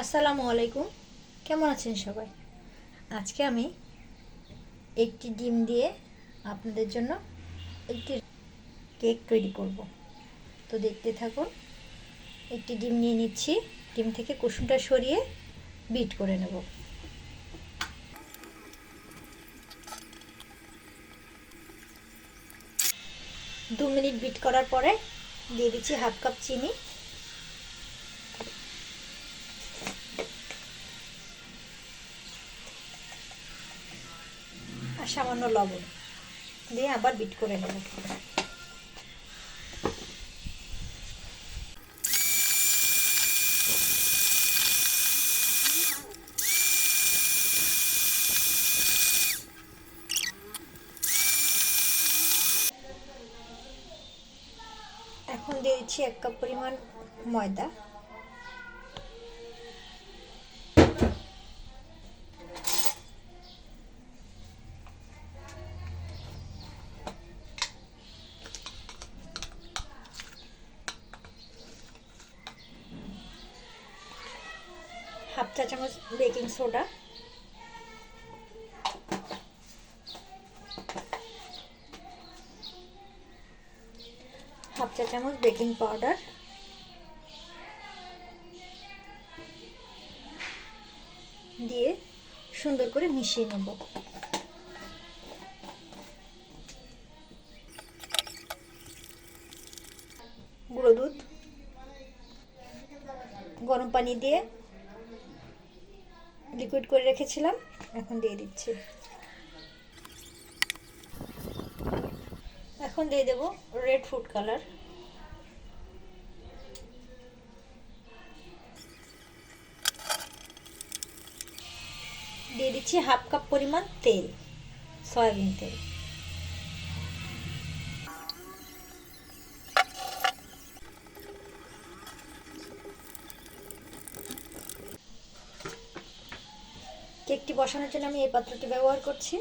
আসসালামু আলাইকুম। কেমন আছেন সবাই? আজকে আমি একটি ডিম দিয়ে আপনাদের জন্য একটি কেক তৈরি করব। তো দেখতে থাকুন, একটি ডিম নিয়ে নিচ্ছি। ডিম থেকে কুসুমটা সরিয়ে বিট করে নেব। দু মিনিট বিট করার পরে দিয়ে দিচ্ছি হাফ কাপ চিনি। আর সামান্য লবণ দিয়ে আবার বিট করে নেব। এখন দিয়ে দিচ্ছি এক কাপ পরিমাণ ময়দা। চা চামচ বেকিং সোডা। হাফ চা চামচ বেকিং পাউডার। দিয়ে সুন্দর করে মিশিয়ে নেব। গুঁড়ো দুধ। গরম পানি দিয়ে লিকুইড করে রেখেছিলাম, এখন দিয়ে দিচ্ছি। এখন দিয়ে দেব রেড ফুড কালার দিয়ে দিচ্ছি হাফ কাপ পরিমাণ তেল, সয়াবিন তেল। কেকটি বসানোর জন্য আমি এই পাত্রটি ব্যবহার করছি।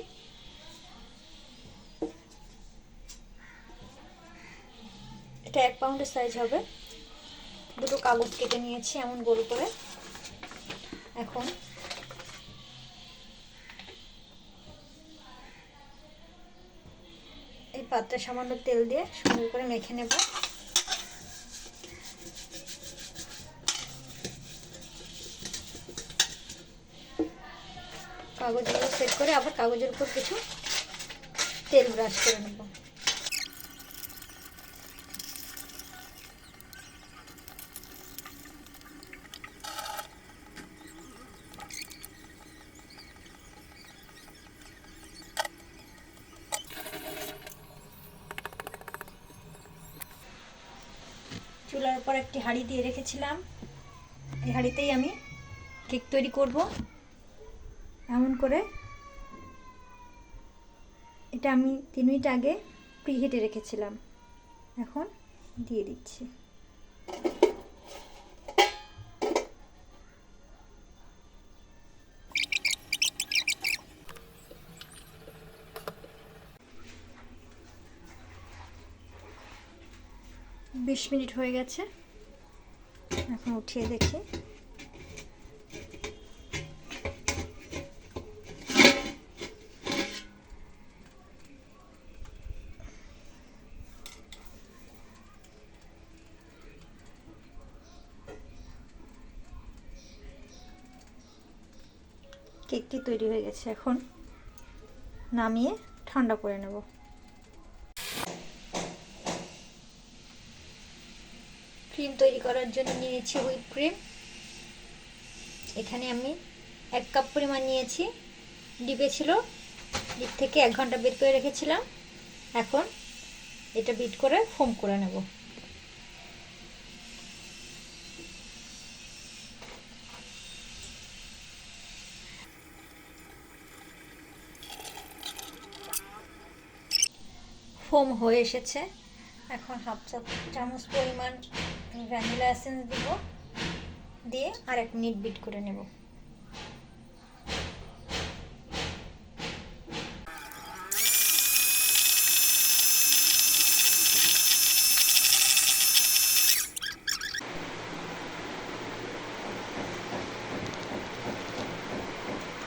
এটা এক পাউন্ডের সাইজ হবে। দুটো কাগজ কেটে নিয়েছি এমন গোল করে। এখন এই পাত্রে সামান্য তেল দিয়ে সুন্দর করে মেখে নেব। কাগজগুলো সেট করে আবার কাগজের উপর কিছু তেল ব্রাশ করে নেব। চুলার উপর একটি হাঁড়ি দিয়ে রেখেছিলাম। এই হাঁড়িতেই আমি কেক তৈরি করব। এমন করে এটা আমি তিন মিনিট আগে প্রিহিটে রেখেছিলাম। এখন দিয়ে দিচ্ছি। বিশ মিনিট হয়ে গেছে। এখন উঠিয়ে দেখি। কেকটি তৈরি হয়ে গেছে এখন। নামিয়ে ঠান্ডা করে নেব। ক্রিম তৈরি করার জন্য নিয়েছি হুইপ ক্রিম। এখানে আমি এক কাপ পরিমাণ নিয়েছি। ডিপে ছিল, ডিপ থেকে এক ঘণ্টা বের করে রেখেছিলাম। এখন এটা বিট করে ফোম করে নেব। ফোম হয়ে এসেছে। এখন হাফ চামচ পরিমাণ ভ্যানিলা এসেন্স দিব। দিয়ে আর এক মিনিট বিট করে নেব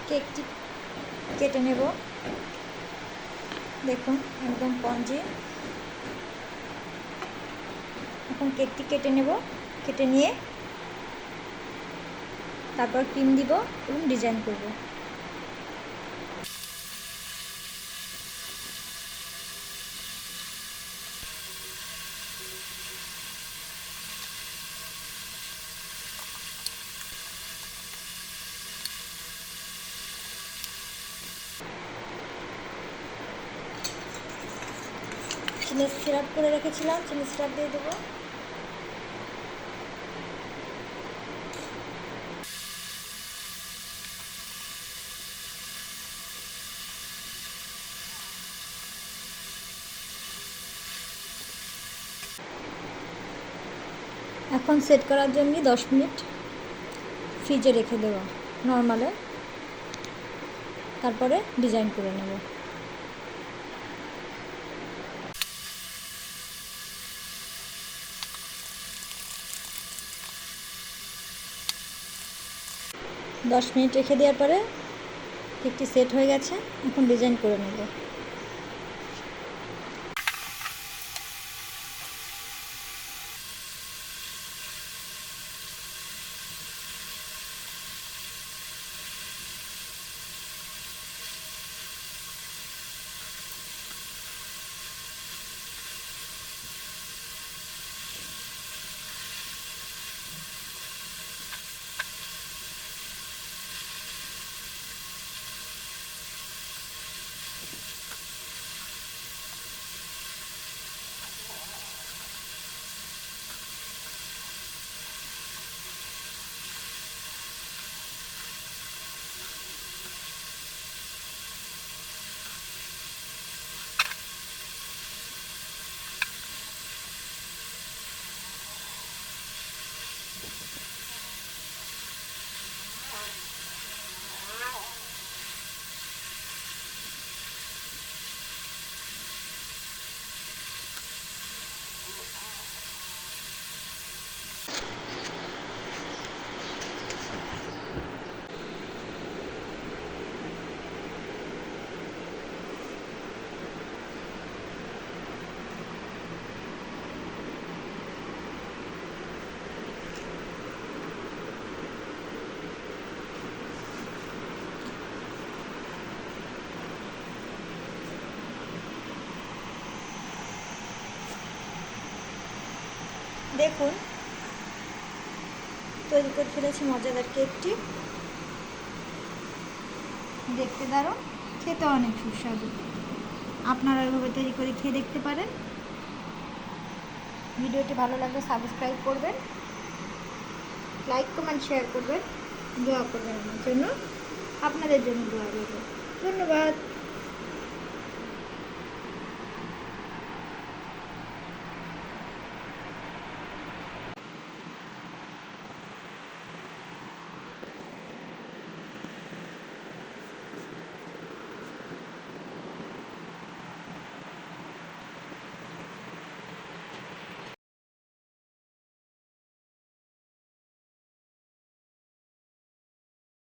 কেকটি কেটে নেব দেখুন, একদম পঞ্জি। এখন কেকটি কেটে নেব, কেটে নিয়ে তারপর ক্রিম দিব এবং ডিজাইন করব। চিনি সিরাপ করে রেখেছিলাম চিনি সিরাপ দিয়ে দেবো। এখন সেট করার জন্য দশ মিনিট ফ্রিজে রেখে দেবো, নর্মালে। তারপরে ডিজাইন করে নেব। দশ মিনিট রেখে দেওয়ার পরে কেকটি সেট হয়ে গেছে এখন ডিজাইন করে নেব। দেখুন। তৈরি করে ফেলেছি মজাদার কেকটি। দেখতে দারুণ খেতে অনেক সুস্বাদু। আপনারা এভাবে তৈরি করে খেয়ে দেখতে পারেন। ভিডিওটি ভালো লাগলে সাবস্ক্রাইব করবেন। লাইক, কমেন্ট, শেয়ার করবেন। দোয়া করবেন আমার জন্য। আপনাদের জন্য দোয়া রইল। ধন্যবাদ।